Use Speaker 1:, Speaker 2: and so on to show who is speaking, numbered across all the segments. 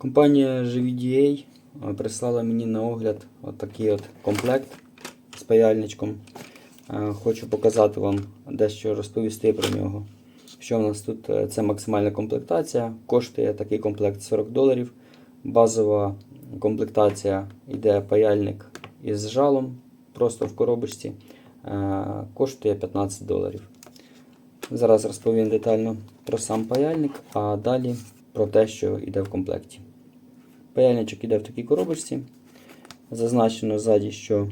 Speaker 1: Компанія GVDA прислала мені на огляд отакий от комплект з паяльничком. Хочу показати вам дещо розповісти про нього. Що в нас тут? Е, Це максимальна комплектація. Коштує такий комплект 40 доларів. Базова комплектація йде паяльник із жалом, просто в коробочці. Е, Коштує 15 доларів. Зараз розповім детально про сам паяльник, а далі про те, що йде в комплекті. Паяльничок йде в такій коробочці. Зазначено ззаді, що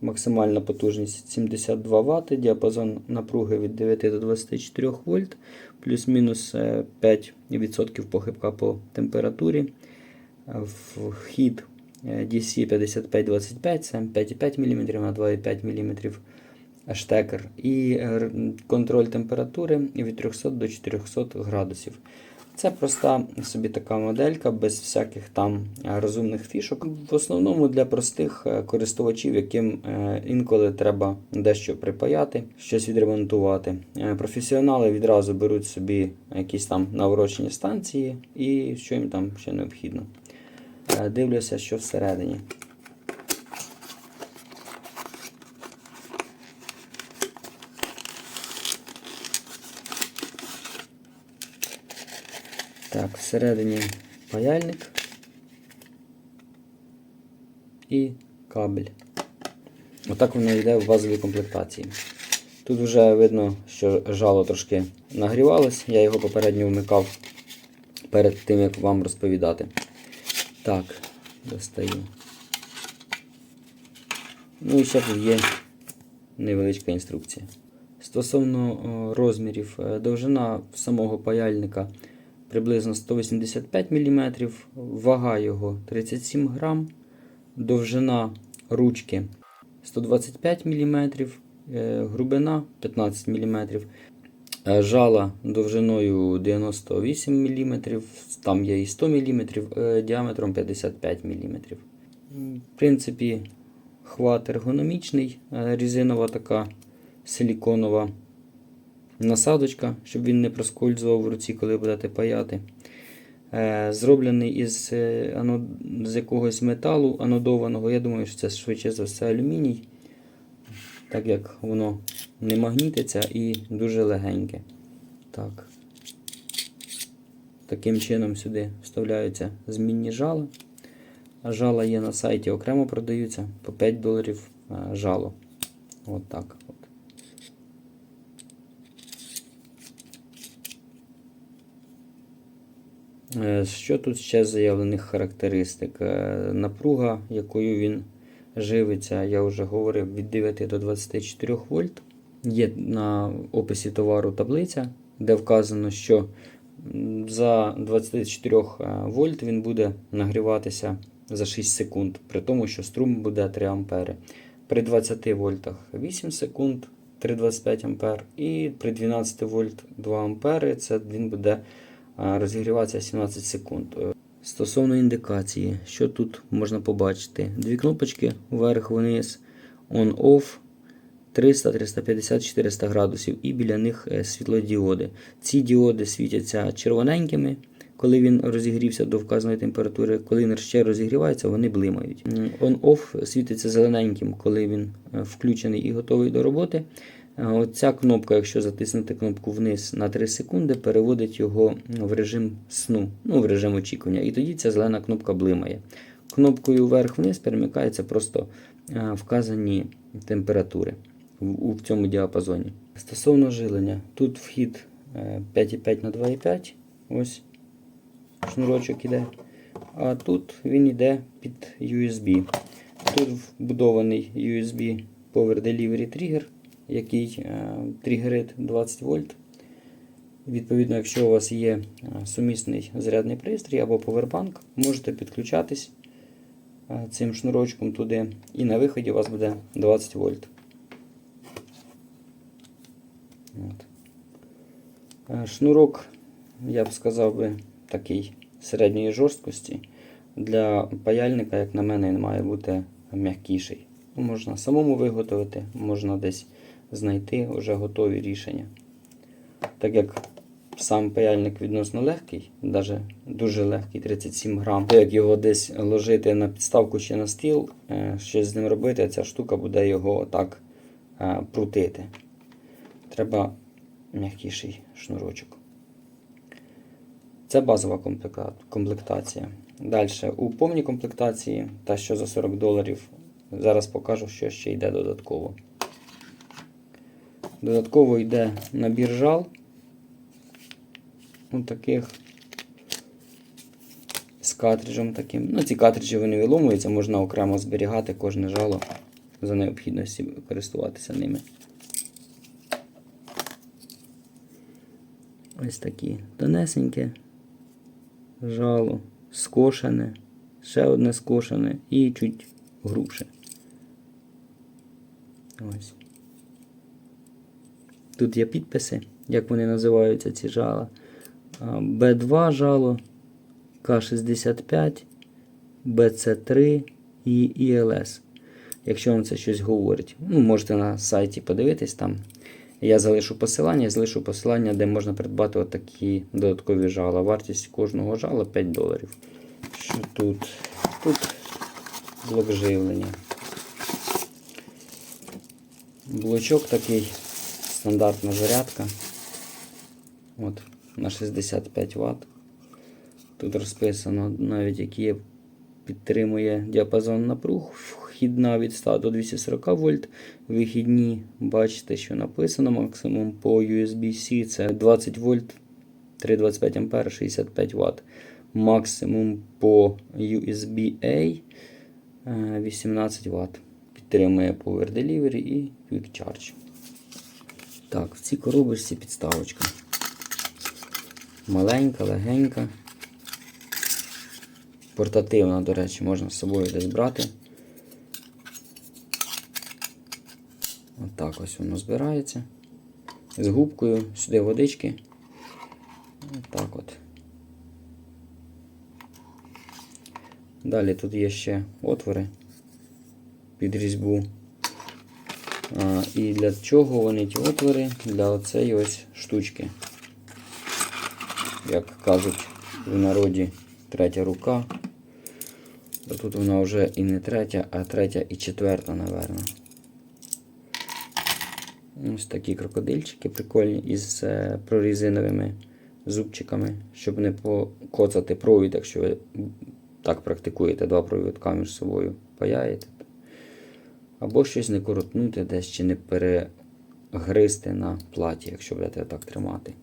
Speaker 1: максимальна потужність 72 Вт, діапазон напруги від 9 до 24 вольт, плюс-мінус е, 5% похибка по температурі. Е, Вхід е, DC 5525, це 5,5 мм на 2,5 мм штекер. І е, контроль температури від 300 до 400 градусів. Це проста собі така моделька без всяких там е, розумних фішок. В основному для простих е, користувачів, яким е, інколи треба дещо припаяти, щось відремонтувати. Професіонали відразу беруть собі якісь там наворочені станції і що їм там ще необхідно. Дивлюся, що всередині. Так, всередині паяльник і кабель. Отак воно йде в базовій комплектації. Тут вже видно, що жало трошки нагрівалось, я його попередньо вмикав перед тим, як вам розповідати. Так, достаю. Ну і ще тут є невеличка інструкція. Стосовно розмірів, е, довжина самого паяльника приблизно 185 мм, вага його 37 грам, довжина ручки 125 мм, грубина 15 мм, жала довжиною 98 мм, там є і 100 мм, е, діаметром 55 мм. В принципі, хват ергономічний, е, резинова така силіконова насадочка, щоб він не проскользував в руці, коли будете паяти. Е, Зроблений із, е, з якогось металу анодованого. Я думаю, що це швидше за все алюміній, так як воно не магнітиться і дуже легеньке. Так. Таким чином сюди вставляються змінні жала. Жала є на сайті окремо продаються по 5 доларів е, жало. От так. От. Е, Що тут ще з заявлених характеристик? Е, Напруга, якою він живиться, я вже говорив, від 9 до 24 вольт. Є на описі товару таблиця, де вказано, що за 24 е, вольт він буде нагріватися за 6 секунд, при тому, що струм буде 3 ампери. При 20 вольтах 8 секунд, 3,25 ампер, і при 12 вольт 2 ампери це він буде розігріватися 17 секунд. Е, Стосовно індикації, що тут можна побачити? Дві кнопочки вверх-вниз, on-off, 300, 350, 400 градусів, і біля них е, світлодіоди. Ці діоди світяться червоненькими, коли він розігрівся до вказаної температури. Коли він ще розігрівається, вони блимають. On-off світиться зелененьким, коли він е, включений і готовий до роботи. Е, Оця кнопка, якщо затиснути кнопку вниз на 3 секунди, переводить його в режим сну, ну, в режим очікування. І тоді ця зелена кнопка блимає. Кнопкою вверх-вниз перемикаються просто е, вказані температури у- в цьому діапазоні. Стосовно жилення, тут вхід е, 5,5 на 2,5. Ось шнурочок іде. А тут він йде під USB. Тут вбудований USB Power Delivery Trigger, який е, тригерить 20 вольт. Відповідно, якщо у вас є е, сумісний зарядний пристрій або повербанк, можете підключатись е, цим шнурочком туди, і на виході у вас буде 20 вольт. От. Шнурок, я б сказав би, такий середньої жорсткості. Для паяльника, як на мене, він має бути м'якіший. Можна самому виготовити, можна десь знайти вже готові рішення. Так як сам паяльник відносно легкий, навіть дуже легкий, 37 грам. То як його десь ложити на підставку чи на стіл, е, щось з ним робити, ця штука буде його отак е, прутити. Треба м'якіший шнурочок. Це базова комплектація. Далі, у повній комплектації, та що за 40 доларів, зараз покажу, що ще йде додатково. Додатково йде набір жал. Ось таких з картриджем таким. Ну, ці картриджі вони виломуються, можна окремо зберігати кожне жало за необхідності користуватися ними. Ось такі тонесеньке жало, скошене, ще одне скошене і чуть грубше. Ось. Тут є підписи, як вони називаються ці жала. Б2 жало, К65, БЦ3 і ІЛС. Якщо вам це щось говорить. Ну, можете на сайті подивитись там. Я залишу посилання, я залишу посилання, де можна придбати отакі додаткові жала. Вартість кожного жала 5 доларів. Що тут? Тут блок живлення. Блочок такий, стандартна зарядка. От, на 65 Вт. Тут розписано навіть які підтримує діапазон напруг. Вхідна від 100 до 240 вольт. Вихідні, бачите, що написано максимум по USB-C це 20 вольт, 325 ампер, 65 Вт. Максимум по USB-A е, 18 Вт. Підтримує Power Delivery і Quick Charge. Так, в цій коробочці підставочка. Маленька, легенька. Портативна, до речі, можна з собою десь брати. Отак ось воно збирається. З губкою, сюди водички. Отак от. Далі тут є ще отвори під різьбу. А, і для чого вони ті отвори? Для оцеї ось штучки. Як кажуть в народі третя рука. То тут вона вже і не третя, а третя і четверта, напевно. Ось такі крокодильчики прикольні із е, прорізиновими зубчиками, щоб не покоцати провід, якщо ви так практикуєте, два провідка між собою паяєте. Або щось не коротнути десь чи не перегризти на платі, якщо будете так тримати.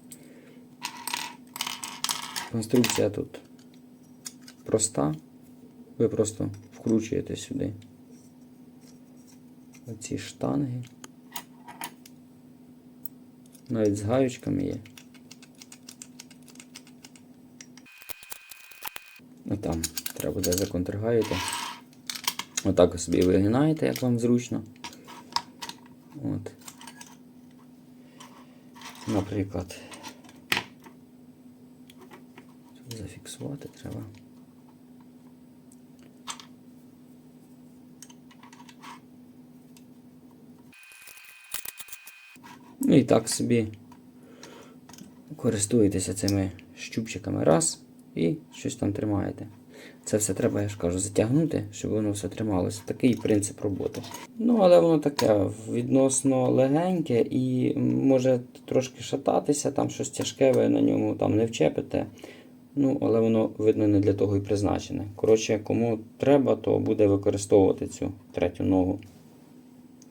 Speaker 1: Конструкція тут проста. Ви просто вкручуєте сюди оці штанги. Навіть з гаючками є. Ну там треба буде законтргаєте. Отак собі вигинаєте, як вам зручно. От. Наприклад. Зафіксувати треба. Ну і так собі користуєтеся цими щупчиками раз і щось там тримаєте. Це все треба, я ж кажу, затягнути, щоб воно все трималося. Такий принцип роботи. Ну, але воно таке відносно легеньке і може трошки шататися, там щось тяжке, ви на ньому там не вчепите. Ну, але воно, видно, не для того і призначене. Коротше, кому треба, то буде використовувати цю третю ногу.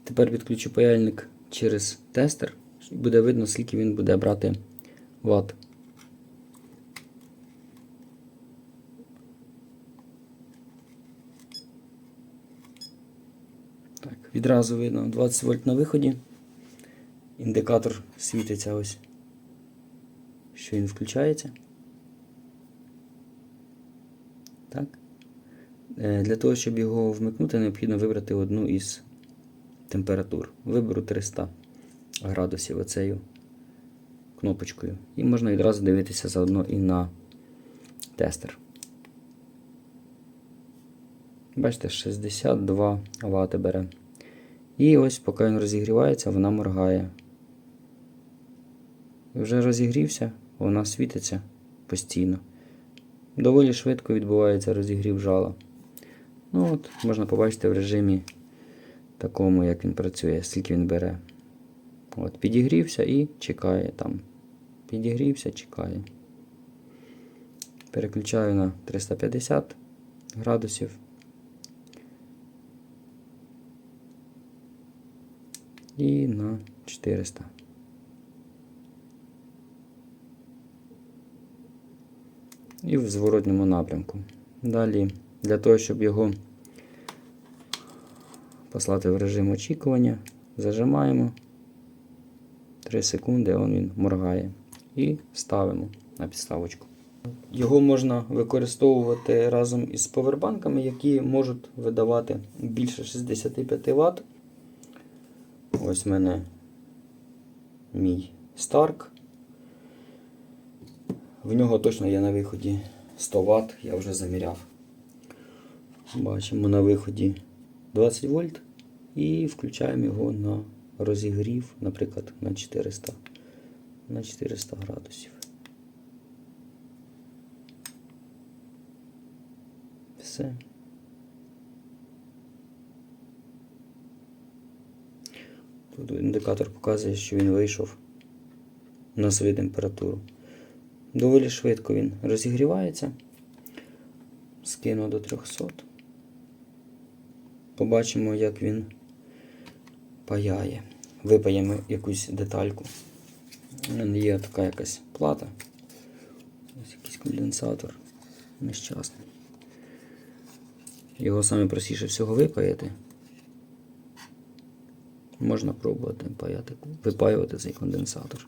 Speaker 1: Тепер відключу паяльник через тестер. і Буде видно, скільки він буде брати ватт. Так, відразу видно 20 вольт на виході. Індикатор світиться ось, що він включається. Так. Е, Для того, щоб його вмикнути, необхідно вибрати одну із температур. Виберу 300 градусів оцею кнопочкою. І можна відразу дивитися заодно і на тестер. Бачите, 62 Вт бере. І ось, поки він розігрівається, вона моргає. Вже розігрівся, вона світиться постійно. Доволі швидко відбувається розігрів жала. Ну от, можна побачити в режимі такому, як він працює, скільки він бере. От, підігрівся і чекає там. Підігрівся, чекає. Переключаю на 350 градусів. І на 400. І в зворотньому напрямку. Далі, для того, щоб його послати в режим очікування, зажимаємо 3 секунди, он він моргає. І ставимо на підставочку. Його можна використовувати разом із повербанками, які можуть видавати більше 65 Вт. Ось в мене мій Stark. В нього точно є на виході 100 Вт, я вже заміряв. Бачимо на виході 20 вольт і включаємо його на розігрів, наприклад, на 400, на 400 градусів. Все. Тут індикатор показує, що він вийшов на свою температуру. Доволі швидко він розігрівається. Скину до 300. Побачимо, як він паяє. Випаємо якусь детальку. Є така якась плата. Ось якийсь конденсатор нещасний. Його саме простіше всього випаяти. Можна пробувати паяти, випаювати цей конденсатор.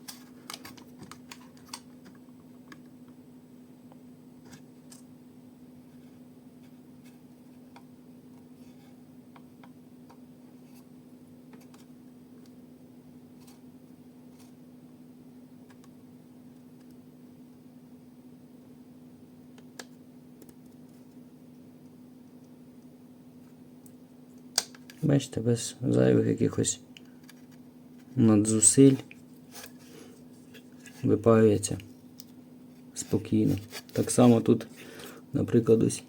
Speaker 1: Бачите, без зайвих якихось надзусиль випаюється спокійно. Так само тут, наприклад, ось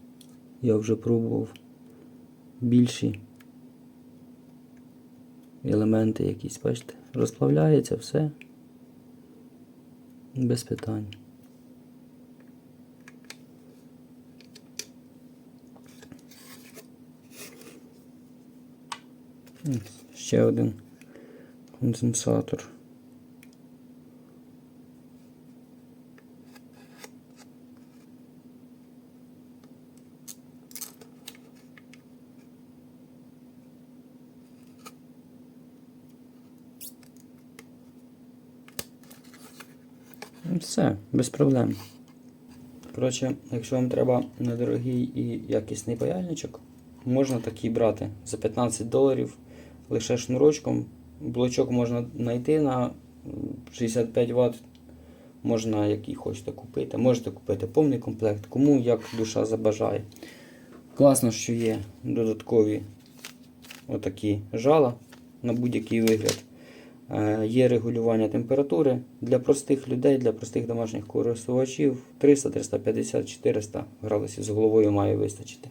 Speaker 1: я вже пробував більші елементи якісь, бачите, розплавляється все без питань. Ще один конденсатор. Все, без проблем. Коротше, якщо вам треба недорогий і якісний паяльничок, можна такий брати за 15 доларів лише шнурочком. Блочок можна знайти на 65 Вт. Можна який хочете купити. Можете купити повний комплект, кому як душа забажає. Класно, що є додаткові отакі жала на будь-який вигляд. Е, Є регулювання температури для простих людей, для простих домашніх користувачів 300, 350, 400 градусів з головою має вистачити.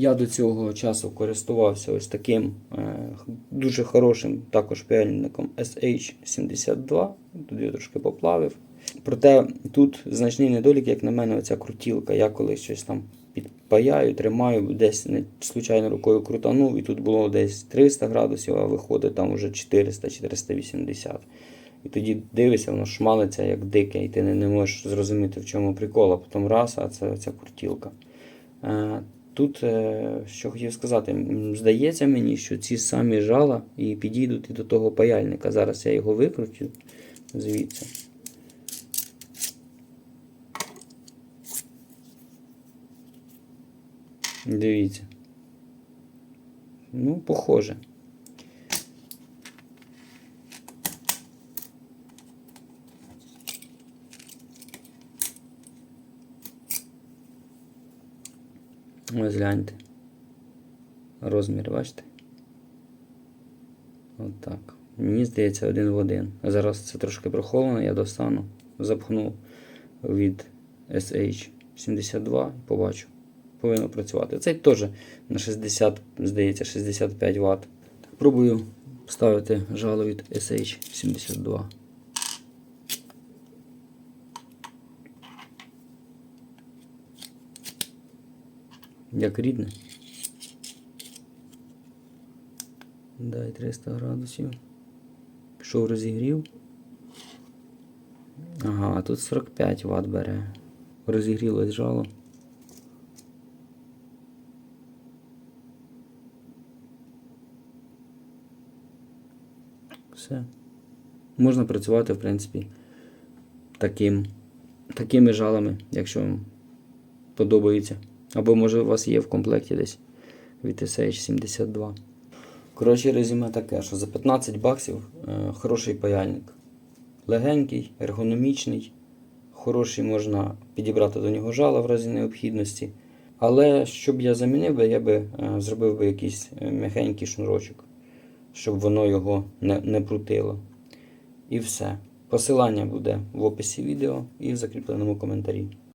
Speaker 1: Я до цього часу користувався ось таким е, дуже хорошим також паяльником SH72. Тут я трошки поплавив. Проте тут значний недолік, як на мене, оця крутілка. Я колись щось там підпаяю, тримаю, десь не случайно рукою крутанув, і тут було десь 300 градусів, а виходить там вже 400-480. І тоді дивишся, воно шмалиться як дике, і ти не, не можеш зрозуміти, в чому прикол, а потім раз, а це ця крутілка. Тут, е, що хотів сказати, здається мені, що ці самі жала і підійдуть і до того паяльника. Зараз я його викручу звідси. Дивіться. Ну, похоже. Ось гляньте. Розмір, бачите? От. Мені здається, один в один. Зараз це трошки прохолодно, я достану, запхну від SH72 побачу. Повинно працювати. Цей теж на 60, здається, 65 Вт. Пробую ставити жало від SH72. Як рідне. Дай 300 градусів. Пішов розігрів. Ага, тут 45 Вт бере. Розігрілось жало. Все. Можна працювати, в принципі, таким, такими жалами, якщо вам подобається. Або може у вас є в комплекті десь від SH72. Коротше, резюме таке, що за 15 баксів е, хороший паяльник. Легенький, ергономічний, хороший можна підібрати до нього жала в разі необхідності. Але щоб я замінив би, я би е, зробив би якийсь е, м'ягенький шнурочок, щоб воно його не, не крутило. І все. Посилання буде в описі відео і в закріпленому коментарі.